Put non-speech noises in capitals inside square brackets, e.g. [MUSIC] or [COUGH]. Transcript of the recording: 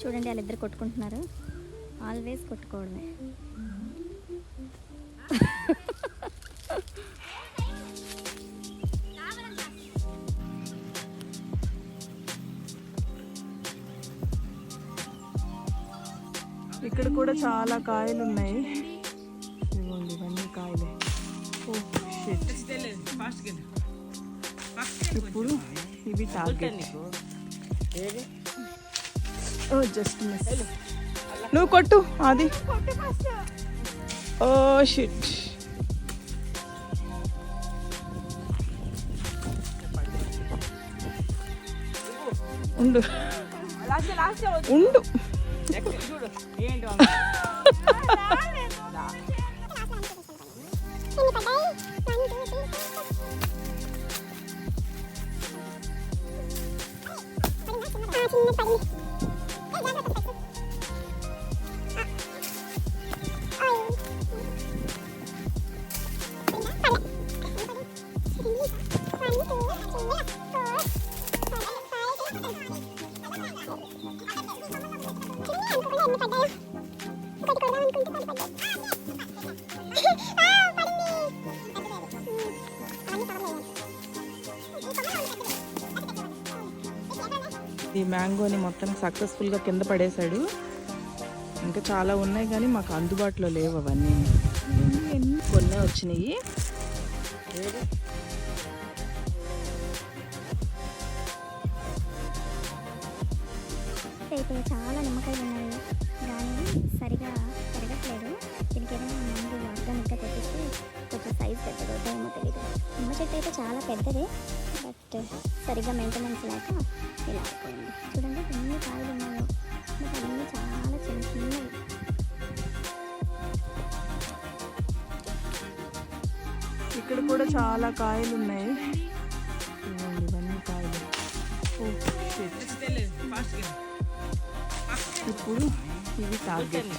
చూడండి వాళ్ళిద్దరు కొట్టుకుంటున్నారు. ఆల్వేస్ కొట్టుకోవడమే. ఇక్కడ కూడా చాలా కాయలు ఉన్నాయి ఇదిగోండి ఇవన్నీ కాయలే. ఓ షిట్ ఇప్పుడు ఇవి టార్గెట్ ఓ జస్ట్ మిస్ నువ్వు కొట్టు అది ఓ షిట్ ఉండు. ఉండు. [LAUGHS] ఈ మ్యాంగోని మొత్తం సక్సెస్ఫుల్గా కింద పడేశాడు. ఇంకా చాలా ఉన్నాయి కానీ మాకు అందుబాటులో లేవు అవన్నీ. కొన్నే వచ్చినాయి. అయితే చాలా నిమ్మకాయలు ఉన్నాయి. కానీ సరిగా పెరగట్లేదు. దీనికి ఏదైనా మందు ఆర్గానిక్గా కొట్టిస్తే కొంచెం సైజ్ పెద్దది అవుతాయేమో తెలియదు నిమ్మ చెట్టు అయితే చాలా పెద్దదే బట్ సరిగా మెయింటెనెన్స్ లేక ఇలా అయిపోయింది. చూడండి ఎన్ని కాయలు ఉన్నాయో. బట్ అన్నీ చాలా చిన్న చిన్నవి. ఇక్కడ కూడా చాలా కాయలు ఉన్నాయి. ఇవన్నీ కాయలు. ఓ shit. ఇప్పుడు ఇవి టార్గెట్